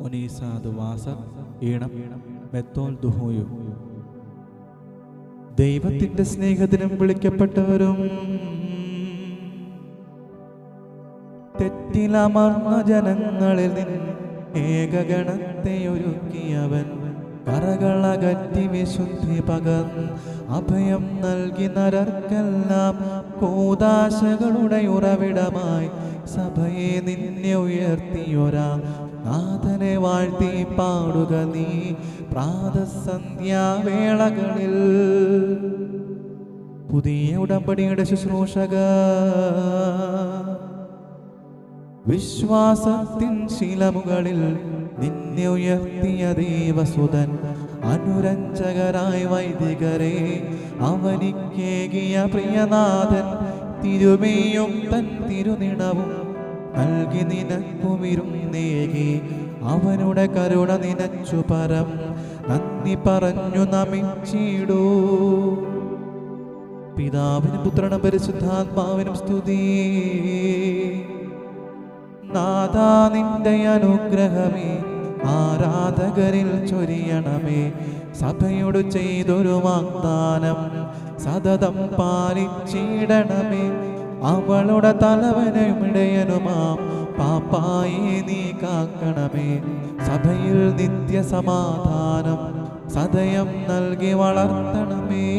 ഒനീസാദ് ഈണം മെത്തോൽ ദുഹോയു. ദൈവത്തിന്റെ സ്നേഹത്തിനും വിളിക്കപ്പെട്ടവരും തെറ്റിലമർന്ന ജനങ്ങളിൽ നിന്ന് ഏകഗണത്തെ ഒരുക്കിയവൻ കറകളകറ്റി വിശുദ്ധി പകർന്ന് അഭയം നൽകി നരർക്കെല്ലാം കൂതാശകളുടെ ഉറവിടമായി സഭയെ നിന്നെ ഉയർത്തിയൊരാ. നാഥനെ വാഴ്ത്തി പാടുക നീ പ്രാതസന്ധ്യാവേളകളിൽ. പുതിയ ഉടമ്പടിയുടെ ശുശ്രൂഷക. വിശ്വാസത്തിൻ ശിലമുകളിൽ നിന്നെ ഉയർത്തിയ ദേവസുതൻ അനുരഞ്ജകരായ വൈദികരെ അവനിക്കേകിയ പ്രിയനാഥൻ തിരുമേയും തൻ തിരുനിണവും നൽകി നിനക്കുമിരുന്നേകി അവനുടെ കരുണ നിനച്ചു പരം നന്ദി പറഞ്ഞു നമിച്ചിടൂ. പിതാവിനും പുത്രനും പരിശുദ്ധാത്മാവിനും സ്തുതി. നാഥാ നിന്റെ അനുഗ്രഹമേ. ആരാധകരിൽ ചൊരിയണമേ. സഭയോട് ചെയ്തൊരു വാഗ്ദാനം സതതം പാലിച്ചിടണമേ. അവളുടെ തലവനും ഇടയനുമാം പാപ്പായെ നീ കാക്കണമേ. സഭയിൽ നിത്യസമാധാനം സദയം നൽകി വളർത്തണമേ.